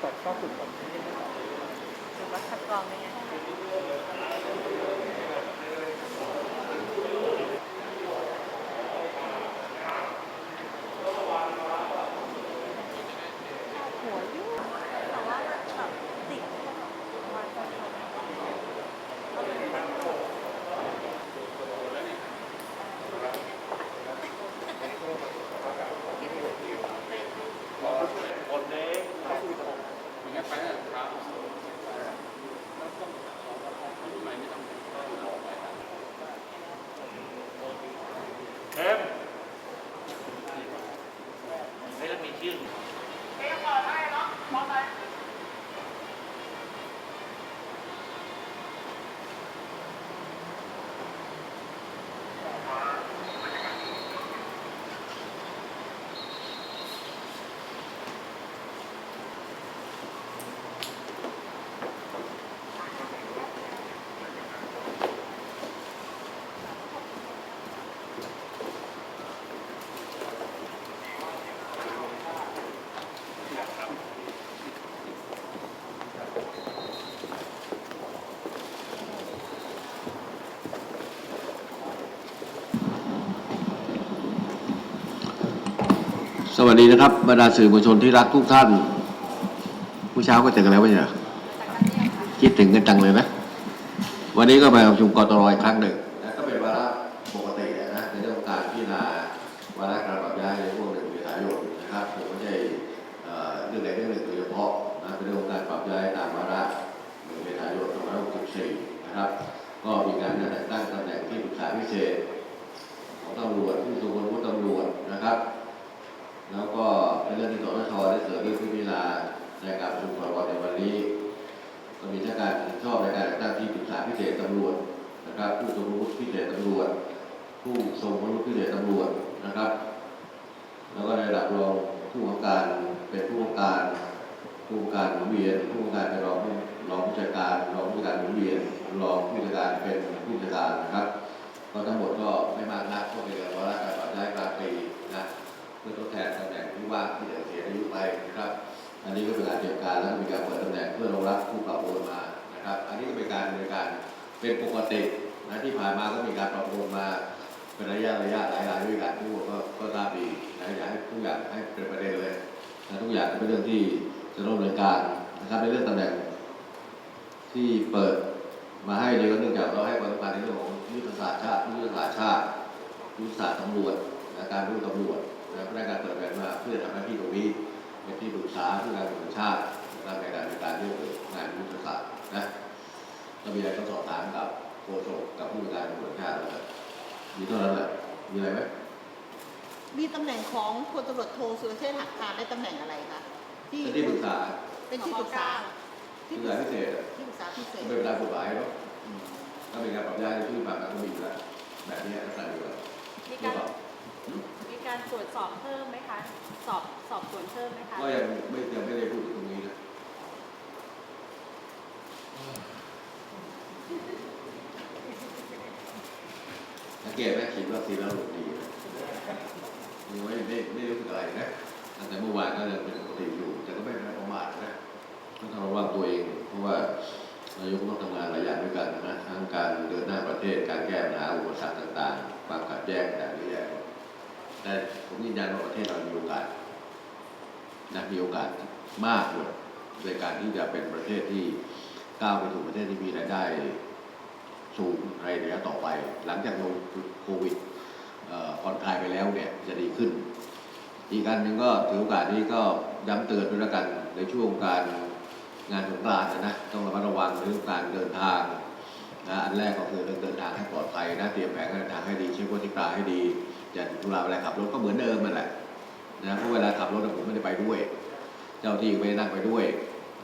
สอบก็ฝึกฝนที่นี่นะครับถือว่าคัดกรองได้ไงหัวยุ่งแต่ว่ามันแบบติดวันต่อวัน คนเล็กเขาคือผม อย่างงั้นไปตั้งแต่เช้าแล้วต้องทำไมไม่ต้องออกไปนะ เข้มไม่ต้องมีชื่อ ส วัสดีนะครับบรรดาสื่อมวลชนที่รักทุกท่านผู้เช้าก็เจอกันแล้วไม่ใช่เหรอคิดถึงกันจังเลยไหมวันนี้ก็ไปประชุมกตรอีกครั้งหนึ่งนะก็เป็นวาระปกตินะในเรื่องของการพิจารณาวาระการปรับย้ายในพวกหนึ่งเมษายนนะครับผมไม่ใช่เอ่อเรื่องใดเรื่องหนึ่งโดยเฉพาะนะเป็นเรื่องของการปรับย้ายตามวาระหนึ่งเมษายน2564นหกสี่นะครับ ก็มีการแต่งตั้งตำแหน่งที่ปรึกษาพิเศษของตำรวจผู้ทรงคุณวุฒิตำรวจนะครับ แล้วก็เป็นเรื่องที่สนชได้เสนอเรื่องพิจารณาในการประชุมครมในวันนี้ก็มีทั้งการชอบในการแต่งตั้งที่ปรึกษาพิเศษตำรวจนะครับ ผู้ทรงคุณวุฒิพิเศษตำรวจ ผู้ทรงคุณวุฒิพิเศษตำรวจนะครับ แล้วก็ในระดับรองผู้กำกับการเป็นผู้กำกับการผู้กำกับการหมุนเวียนผู้กำกับการเป็นรองผู้รองผู้จัดการรองผู้จัดการหมุนเวียนรองผู้จัดการเป็นผู้จัดการนะครับก็ทั้งหมดก็ไม่มากนักก็เป็นวาระการปรับย้กลางปี พื่อทดแทนตำแหน่งที่ว่างที่จะเสียอายุไปนะครับ อันนี้ก็เป็นการเตรียมการแล้วมีการเปิดตำแหน่งเพื่อรองรับผู้ปรับโอนมานะครับ อันนี้ก็เป็นการดำเนินการเป็นปกตินะที่ผ่านมาก็มีการปรับโอนมาเป็นระยะระยะหลายรายด้วยกันทุกคนก็ก็ทราบดีนะอยากให้ทุกอย่างให้เป็นประเด็นเลยนะทุกอย่างเป็นเรื่องที่จะต้องดำเนินการนะครับในเรื่องตำแหน่งที่เปิดมาให้เนี่ยก็เนื่องจากเราให้ความสำคัญในเรื่องของยุทธศาสตร์ชาติยุทธศาสตร์ชาติยุทธศาสตร์ตำรวจและการรู้ตำรวจ และก็ได้การเปิดแผนมาเพื่อทำหน้าที่ตรงนี้เป็นที่ปรึกษาเพื่อการตำรวจชาติและในการในการเรื่องงานยุทธศาสตร์นะจะมีอะไรต้องสอบถามกับโฆษกกับผู้การตำรวจชาติแล้วกันมีเท่านั้นแหละมีอะไรไหมมีตำแหน่งของพลตำรวจโทสุรเชษฐ์หักพานได้ตำแหน่งอะไรคะเป็นที่ปรึกษาเป็นที่ปรึกษาที่ปรึกษาพิเศษอะที่ปรึกษาพิเศษก็เป็นเวลากฎหมายเนาะอืมก็เป็นการปรับย้ายในที่ผ่านมาก็มีอยู่แล้วแบบนี้ลักษณะเดียวกันมีการมี การตรวจสอบเพิ่มไหมคะ สอบสอบสวนเพิ่มไหมคะ ก็ยังไม่ยังไม่ได้พูดถึงตรงนี้นะสังเกตไหมฉีดวัคซีแล้วหลุดดีนะยังไม่ได้ไม่รู้สึกอะไรนะตั้งแต่เมื่อวานก็ยังเป็นปกติอยู่ แต่ก็ไม่ได้ประมาทนะต้องระวังตัวเอง เพราะว่านายกต้องทำงานหลายอย่างด้วยกันนะทั้งการเดินหน้าประเทศการแก้ปัญหาอุปสรรคต่างๆ ความขัดแย้งต่างๆเยอะแยะ แต่ผมยืนยันว่าประเทศเรามีโอกาสนะมีโอกาสมากเลยในการที่จะเป็นประเทศที่ก้าวไปสู่ประเทศที่มีรายได้สูงในระยะต่อไป หลังจากลงโควิดผ่อนคลายไปแล้วเนี่ยจะดีขึ้น อีกการหนึ่งก็ถือโอกาสนี้ก็ย้ำเตือนด้วยล้วกันในช่วงการงานสงกรานต์นะต้องระมัดระวังเรื่องการเดินทางนะอันแรกก็คือเรื่องเดินทางให้ปลอดภัยนะเตรียมแผนการเดินทางให้ดีเช็ควัตถุกาให้ดี อย่าทุราเวลาขับรถก็เหมือนเดิมนั่นแหละนะเพราะเวลาขับรถผมไม่ได้ไปด้วย เจ้าที่ไม่ได้นั่งไปด้วย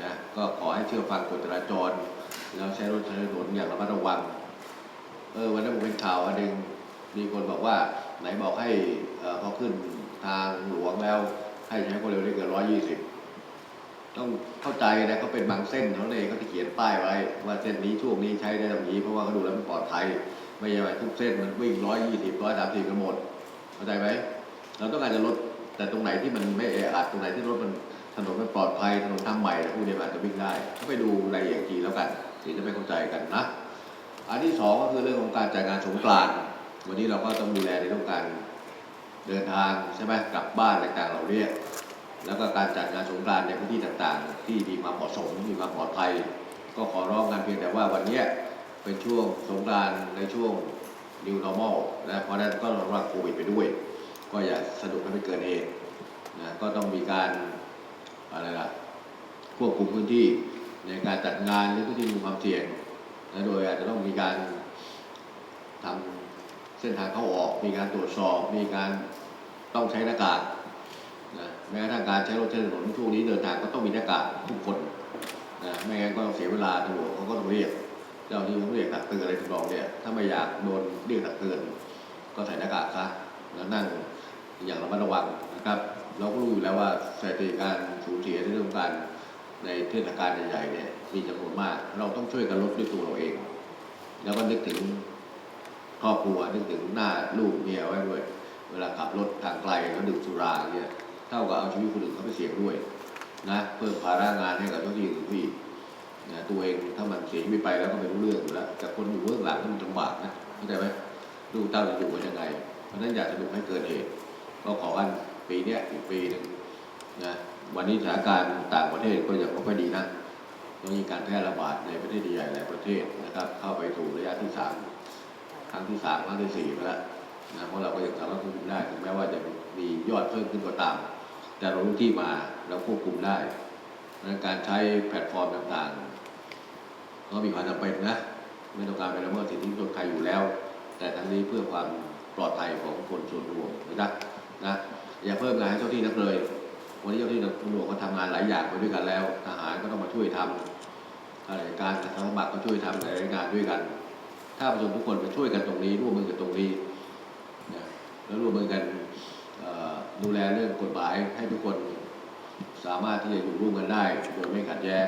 นะก็ขอให้เชื่อฟังกฎจราจรแล้วใช้รถใช้ถนนอย่างระมัดระวังเออวันนั้นผมเป็นข่าวอันหนึ่งมีคนบอกว่าไหนบอกให้พอขึ้นทางหลวงแล้ว ให้ใช้ความเร็วได้เกินร้อยยี่สิบต้องเข้าใจนะเขาเป็นบางเส้นเขาเองเขาที่เขียนป้ายไว้ ว่าเส้นนี้ช่วงนี้ใช้ได้แบบนี้เพราะว่าเขาดูแล้วมันปลอดภัยไม่ใช่ว่าทุกเส้นมันวิ่งร้อยยี่สิบร้อยสามสิบกันหมด เข้าใจไหมเราต้องการจะลดแต่ตรงไหนที่มันไม่แออัดตรงไหนที่รถมันถนนมันปลอดภัยถนนทำใหม่แล้วพวกนี้มันอาจจะวิ่งได้ก็ไปดูรายละเอียดทีแล้วกันถึงจะไม่เข้าใจกันนะ อันที่สองก็คือเรื่องของการจัดงานสงกรานต์วันนี้เราก็ต้องดูแลในเรื่องการเดินทางใช่ไหมกลับบ้านอะไรต่างๆเหล่านี้แล้วก็การจัดงานสงกรานต์ในพื้นที่ต่างๆ ที่มีความเหมาะสมมีความปลอดภัย ก็ขอร้องกันเพียงแต่ว่าวันนี้เป็นช่วงสงกรานต์ในช่วง new normal นะเพราะนั้นก็ระวังโควิดไปด้วย ก็อย่าสะดุดให้ไปเกินเหตุนะก็ต้องมีการอะไรล่ะควบคุมพื้นที่ในการจัดงานหรือพื้นที่มีความเสี่ยงและโดยอาจจะต้องมีการทำเส้นทางเข้าออก มีการตรวจสอบ มีการต้องใช้หน้ากากนะแม้กระทั่งการใช้รถใช้ถนนช่วงนี้เดินทางก็ต้องมีหน้ากากทุกคนนะไม่งั้นก็เสียเวลาตำรวจเขาก็ต้องเรียก จ้าที่เขาเรียกตักเตือนอะไรทำนองเนี่ยถ้าไม่อยากโดนเรียกตักเตือนก็ใส่หน้ากากซะแล้วนั่งอย่างระมัดระวังนะครับ เราก็รู้อยู่แล้วว่าสถิติการสูญเสียในเรื่องการในเทศกาลใหญ่ๆเนี่ยมีจำนวนมาก เราต้องช่วยกันลดด้วยตัวเราเอง แล้วก็นึกถึงครอบครัวนึกถึงหน้าลูกเมียไว้ด้วย เวลาขับรถทางไกลแล้วดื่มสุราเนี่ยเท่ากับเอาชีวิตคนอื่นเข้าไปเสี่ยงด้วยนะเพิ่มภาระงานให้กับเจ้าที่ นะตัวเองถ้ามันเสียชีวิตไปแล้วก็ไม่รู้เรื่องอยู่แล้วแต่คนอยู่เบื้องหลังมันลำบากนะเข้าใจไหมลูกเต้าจะอยู่กันยังไง เพราะนั้นอยากจะดูให้เกิดเหตุก็ขอกันปีเนี้ยอีกปีหนึ่งนะวันนี้สถานการณ์ต่างประเทศก็ยังไม่ค่อยดีนะต้องมีการแพร่ระบาดในประเทศใหญ่หลายประเทศนะครับ เข้าไปสู่ระยะที่สามครั้งที่สามครั้งที่สี่ไปแล้วนะเพราะเราก็ยังสามารถควบคุมได้ถึงแม้ว่าจะมียอดเพิ่มขึ้นก็ตาม แต่เรารู้ที่มาเราควบคุมได้ดังการใช้แพลตฟอร์มต่างๆ ก็มีความจำเป็นนะไม่ต้องการไปละเมิดสิทธิส่วนใครอยู่แล้ว แต่ทั้งนี้เพื่อความปลอดภัยของคนส่วนรวมนะนะอย่าเพิ่มงานให้เจ้าที่นักเลย วันนี้เจ้าที่ตำรวจเขาทำงานหลายอย่างไปด้วยกันแล้ว ทหารก็ต้องมาช่วยทำอะไรการทางสมัครก็ช่วยทำหลายงานด้วยกัน ถ้าประชาชนทุกคนไปช่วยกันตรงนี้ร่วมมือกันตรงนี้นะแล้วร่วมมือกันดูแลเรื่องกฎหมายให้ทุกคนสามารถที่จะอยู่ร่วมกันได้ โดยไม่ขัดแย้ง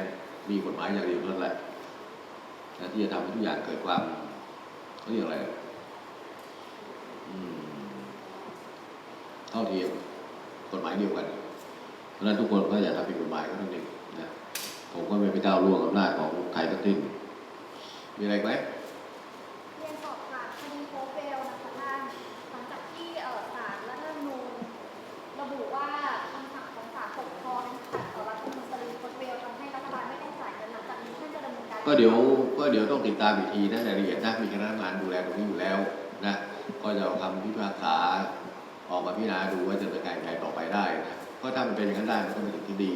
มีกฎหมายอย่างเดียวเท่านั้นแหละ ที่จะทำให้ทุกอย่างเกิดความเรียกอะไรอืมเท่าเทียมกฎหมายเดียวกัน เพราะนั้นทุกคนก็อย่าทำผิดกฎหมายก็นั่นเองนะผมก็ไม่ไปก้าวล่วงอำนาจของใครทั้งสิ้นมีอะไรไหม ก็เดี๋ยวก็เดี๋ยวต้องติดตามอีกทีนะรายละเอียดนะมีคณะทำงานดูแลตรงนี้อยู่แล้วนะก็จะเอาคำพิพากษาออกมาพิจารณาดูว่าจะเป็นการไงต่อไปได้นะก็ถ้ามันเป็นอย่างนั้นได้มันก็เป็นสิ่งที่ดี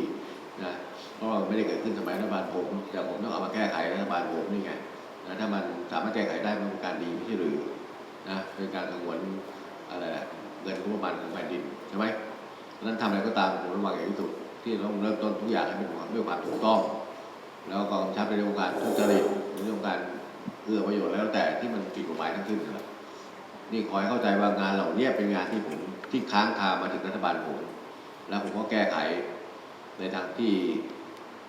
นะเพราะว่ามันไม่ได้เกิดขึ้นสมัยรัฐบาลผมแต่ผมต้องเอามาแก้ไขรัฐบาลผมนี่ไงนะถ้ามันสามารถแก้ไขได้มันเป็นการดีไม่ใช่หรือนะเป็นการสงวนอะไรนะเงินงบประมาณของแผ่นดินใช่ไหมนั้นทำอะไรก็ตามผมระวังอย่างที่สุดที่ต้องเริ่มต้นทุกอย่างให้เป็นด้วยความถูกต้อง แล้วก็กำชับในเรื่องของการทุจริตในเรื่องของการเอื้อประโยชน์แล้วแต่ที่มันผิดกฎหมายทั้งสิ้นนะครับนี่ขอให้เข้าใจว่างานเหล่านี้เป็นงานที่ผมที่ค้างคามาถึงรัฐบาลผมแล้วผมก็แก้ไขในทางที่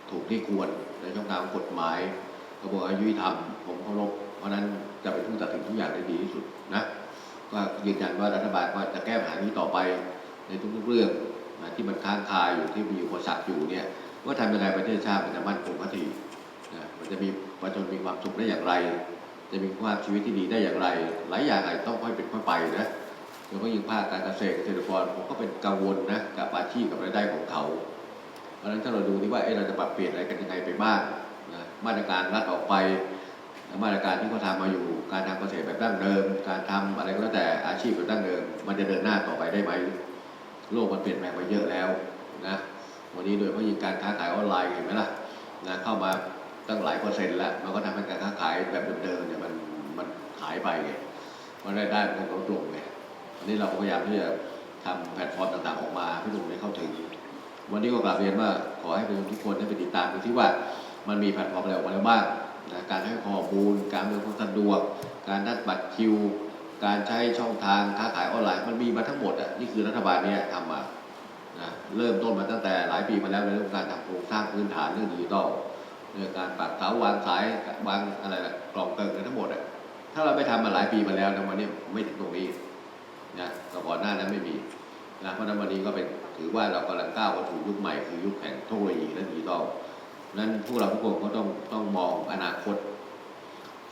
ถูกที่ควรในช่องทางกฎหมายกระบวนการยุติธรรมผมเคารพเพราะฉะนั้นจะเป็นผู้ตัดสินทุกอย่างได้ดีที่สุดนะก็ยืนยันว่ารัฐบาลก็จะแก้ปัญหานี้ต่อไปในทุกๆเรื่องนะที่มันค้างคาอยู่ที่มีอุปสรรคอยู่เนี่ย ว่าทำยังไงประเทศชาติมันจะมั่นคงสักทีนะมันจะมีประชาชนมีความสุขได้อย่างไร จะมีคุณภาพชีวิตที่ดีได้อย่างไร หลายอย่างอาจจะต้องค่อยเป็นค่อยไปนะโดยเฉพาะยิ่งภาคการเกษตรเกษตรกรผมก็เป็นกังวลนะกับอาชีพกับรายได้ของเขา เพราะฉะนั้นถ้าเราดูที่ว่าเอ๊ะเราจะปรับเปลี่ยนอะไรกันยังไงไปบ้างนะมาตรการรัดออกไปมาตรการที่เขาทำมาอยู่การทำเกษตรแบบดั้งเดิม การทำอะไรก็แล้วแต่อาชีพแบบดั้งเดิม มันจะเดินหน้าต่อไปได้ไหมโลกมันเปลี่ยนแปลงไปเยอะแล้วนะ วันนี้โดยเฉพาะยิ่งการค้าขายออนไลน์เห็นไหมล่ะนะเข้ามาตั้งหลายเปอร์เซ็นต์แล้วมันก็ทำให้การค้าขายแบบเดิมๆเนี่ยมันมันหายไปไงมันรายได้มันลดลงไงอันนี้เราพยายามที่จะทำแพลตฟอร์มต่างๆออกมาให้ทุกคนได้เข้าถึง วันนี้ก็กราบเรียนว่าขอให้ประชาชนทุกคนได้ไปติดตามดูที่ว่ามันมีแพลตฟอร์มอะไรออกมาแล้วบ้างนะการให้ข้อมูล การเมืองความสะดวก การนัดบัตรคิว การใช้ช่องทางค้าขายออนไลน์มันมีมาทั้งหมดอะนี่คือรัฐบาลเนี้ทำมา นะเริ่มต้นมาตั้งแต่หลายปีมาแล้วในเรื่องการทำโครงสร้างพื้นฐานเรื่องดิจิทัลเรื่องการปักเสาวางสายวางอะไรนะกล่องเกิงอะไรทั้งหมดอะถ้าเราไม่ทำมาหลายปีมาแล้วนะวันนี้ไม่ถึงตรงนี้นะแต่ก่อนหน้านั้นไม่มีนะเพราะนั้นวันนี้ก็เป็นถือว่าเรากำลังก้าวเข้าสู่ยุคใหม่คือยุคแห่งเทคโนโลยีและดิจิทัลนั้นพวกเราทุกคนก็ต้องต้องมองอนาคต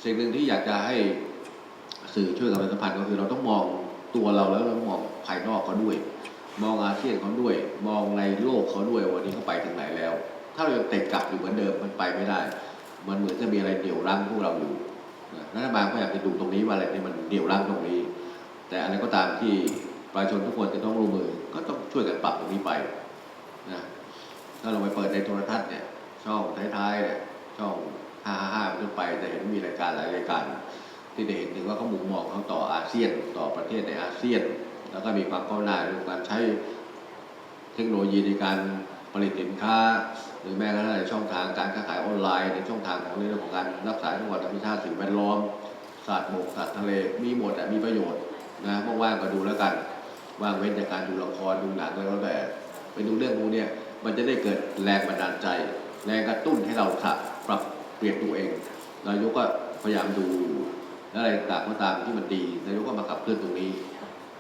สิ่งหนึ่งที่อยากจะให้สื่อช่วยกันประชาสัมพันธ์ก็คือเราต้องมองตัวเราแล้วเรามองภายนอกเขาด้วย มองอาเซียนเขาด้วย มองในโลกเขาด้วยวันนี้เขาไปถึงไหนแล้ว ถ้าเรายังเตะกลับอยู่เหมือนเดิมมันไปไม่ได้ มันเหมือนจะมีอะไรเหนี่ยวรั้งพวกเราอยู่รัฐบาลก็อยากจะดูตรงนี้ว่าอะไรที่มันเหนี่ยวรั้งตรงนี้ แต่อะไรก็ตามที่ประชาชนทุกคนจะต้องร่วมมือก็ต้องช่วยกันปรับตรงนี้ไปนะถ้าเราไปเปิดในโทรทัศน์เนี่ยช่องท้ายๆเนี่ยช่องห้าห้าเป็นต้นไปจะเห็นมีรายการหลายรายการ ที่ได้เห็นถึงว่าเขามุมมองเขาต่ออาเซียนต่อประเทศในอาเซียน แล้วก็มีความก้าวหน้าเรื่องการใช้เทคโนโลยีในการผลิตสินค้า หรือแม้กระทั่งในช่องทางการค้าขายออนไลน์ ในช่องทางของเรื่องของการรักษาจังหวัดธรรมชาติสิ่งแวดล้อมศาสตร์บกศาสตร์ทะเลมีหมดอะมีประโยชน์นะว่างๆก็ดูแล้วกันว่างเว้นจากการดูละครดูหนังอะไรก็แล้วแต่ไปดูเรื่องพวกเนี้ยมันจะได้เกิดแรงบันดาลใจ แรงกระตุ้นให้เราขับปรับเปลี่ยนตัวเองนายกก็พยายามดูอยู่แล้วอะไรต่างก็ตามที่มันดีนายกก็มาขับเคลื่อนตรงนี้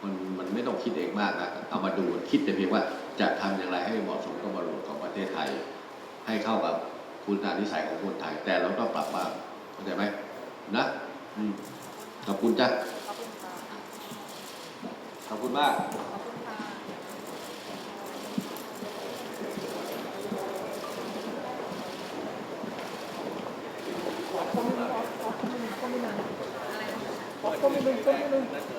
มันมันไม่ต้องคิดเองมากนะเอามาดูคิดแต่เพียงว่าจะทำอย่างไรให้เหมาะสมกับบริบทของประเทศไทย ให้เข้ากับคุณฐานนิสัยของคนไทย แต่เราต้องปรับบ้างเข้าใจไหมนะอืมขอบคุณจ้ะขอบคุณค่ะขอบคุณมากขอบคุณค่ะขอคอมเมนต์ขอคอมเ